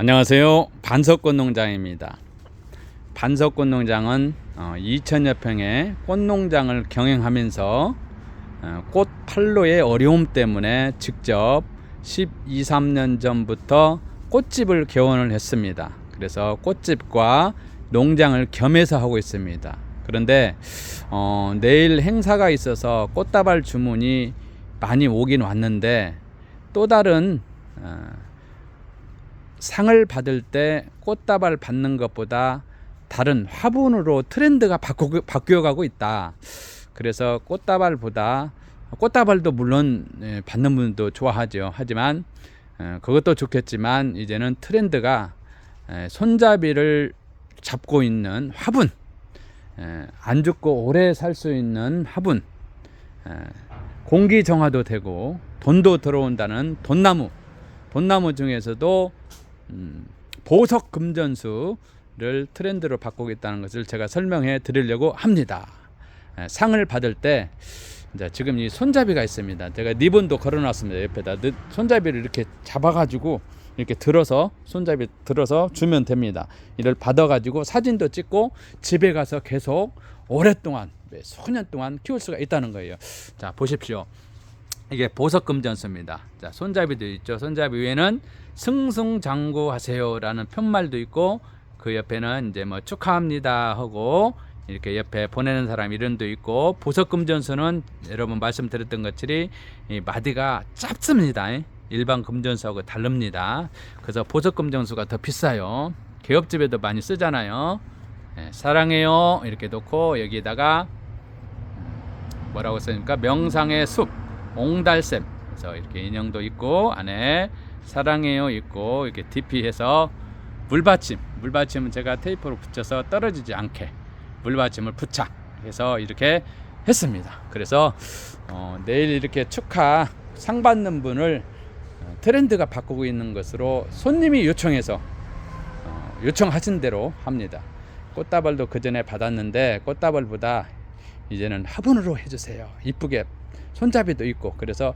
안녕하세요. 반석꽃 농장입니다. 반석꽃 농장은 2천여 평의 꽃 농장을 경영하면서 어, 꽃 판로의 어려움 때문에 직접 12, 3년 전부터 꽃집을 개원을 했습니다. 그래서 꽃집과 농장을 겸해서 하고 있습니다. 그런데 어, 내일 행사가 있어서 꽃다발 주문이 많이 오긴 왔는데 또 다른 어, 상을 받을 때 꽃다발 받는 것보다 다른 화분으로 트렌드가 바꾸, 바뀌어가고 있다. 그래서 꽃다발보다 꽃다발도 물론 예, 받는 분도 좋아하죠. 하지만 어, 그것도 좋겠지만 이제는 트렌드가 에, 손잡이를 잡고 있는 화분, 에, 안 죽고 오래 살 수 있는 화분, 에, 공기 정화도 되고 돈도 들어온다는 돈나무, 돈나무 중에서도 음, 보석 금전수를 트렌드로 바꾸겠다는 것을 제가 설명해 드리려고 합니다. 에, 상을 받을 때 이제 지금 이 손잡이가 있습니다. 제가 리본도 걸어놨습니다. 옆에다 느- 손잡이를 이렇게 잡아가지고 이렇게 들어서 손잡이 들어서 주면 됩니다. 이를 받아가지고 사진도 찍고 집에 가서 계속 오랫동안 몇 수년 동안 키울 수가 있다는 거예요. 자 보십시오. 이게 보석 금전수입니다. 자 손잡이도 있죠. 손잡이 위에는 승승장구하세요라는 편말도 있고 그 옆에는 이제 뭐 축하합니다 하고 이렇게 옆에 보내는 사람 이름도 있고 보석 금전수는 여러분 말씀드렸던 것처럼 이 마디가 짧습니다. 일반 금전수하고 다릅니다. 그래서 보석 금전수가 더 비싸요. 개업집에도 많이 쓰잖아요. 예, 사랑해요 이렇게 놓고 여기에다가 음, 뭐라고 써니까 명상의 숲 옹달샘 그래서 이렇게 인형도 있고 안에 사랑해요 있고 이렇게 DP해서 물받침 물받침은 제가 테이프로 붙여서 떨어지지 않게 물받침을 부착해서 이렇게 했습니다. 그래서 어, 내일 이렇게 축하 상 받는 분을 어, 트렌드가 바꾸고 있는 것으로 손님이 요청해서 어, 요청하신 대로 합니다. 꽃다발도 그 전에 받았는데 꽃다발보다 이제는 화분으로 해주세요. 이쁘게 손잡이도 있고 그래서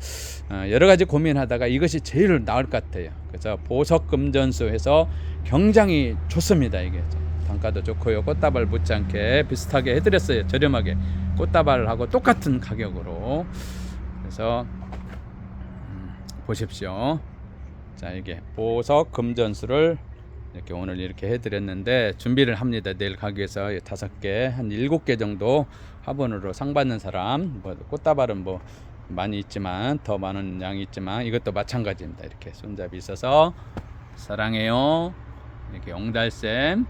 어, 여러 가지 고민하다가 이것이 제일 나을 것 같아요. 그래서 보석 금전수 해서 굉장히 좋습니다. 이게 단가도 좋고요. 꽃다발 못지않게 비슷하게 해드렸어요. 저렴하게 꽃다발하고 똑같은 가격으로 그래서 음, 보십시오. 자 이게 보석 금전수를 이렇게 오늘 이렇게 해드렸는데 준비를 합니다. 내일 가기 위해서 다섯 개, 한 일곱 개 정도 화분으로 상 받는 사람, 뭐 꽃다발은 뭐 많이 있지만 더 많은 양이 있지만 이것도 마찬가지입니다. 이렇게 손잡이 있어서 사랑해요. 이렇게 옹달샘.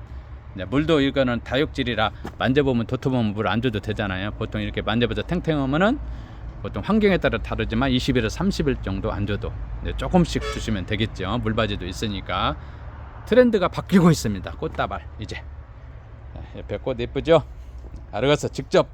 이제 물도 이거는 다육질이라 만져보면 도톰하면 물 안 줘도 되잖아요. 보통 이렇게 만져보자 탱탱하면은 보통 환경에 따라 다르지만 20일에서 30일 정도 안 줘도 이제 조금씩 주시면 되겠죠. 물바지도 있으니까 트렌드가 바뀌고 있습니다. 꽃다발 이제 자, 옆에 꽃 예쁘죠? 아르가스 직접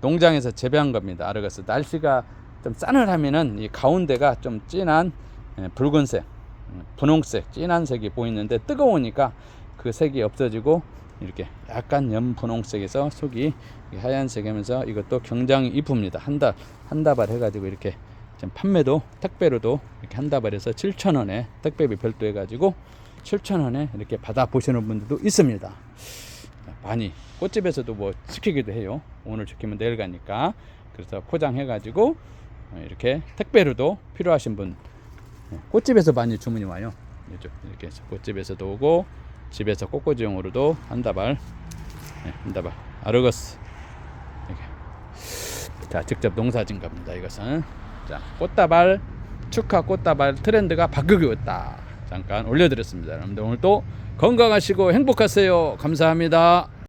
농장에서 재배한 겁니다. 아르가스 날씨가 좀 싸늘하면은 이 가운데가 좀 진한 예, 붉은색, 음, 분홍색, 진한 색이 보이는데 뜨거우니까 그 색이 없어지고 이렇게 약간 연분홍색에서 속이 하얀색이면서 이것도 굉장히 이쁩니다. 한 달 한 다발 해가지고 이렇게 판매도 택배로도 이렇게 한 다발에서 7천 원에 택배비 별도 해가지고 7천 원에 이렇게 받아 보시는 분들도 있습니다. 많이 꽃집에서도 뭐 시키기도 해요. 오늘 시키면 내일 가니까 그래서 포장해 가지고 어, 이렇게 택배로도 필요하신 분 어, 꽃집에서 많이 주문이 와요. 이렇게 해서 꽃집에서도 오고 집에서 꽃꽂이용으로도 한 다발 네, 한 다발 아르거스 자 직접 농사진 겁니다. 이것은 자 꽃다발 축하 꽃다발 트렌드가 바뀌고 있다. 잠깐 올려드렸습니다. 여러분들 오늘 또 건강하시고 행복하세요. 감사합니다.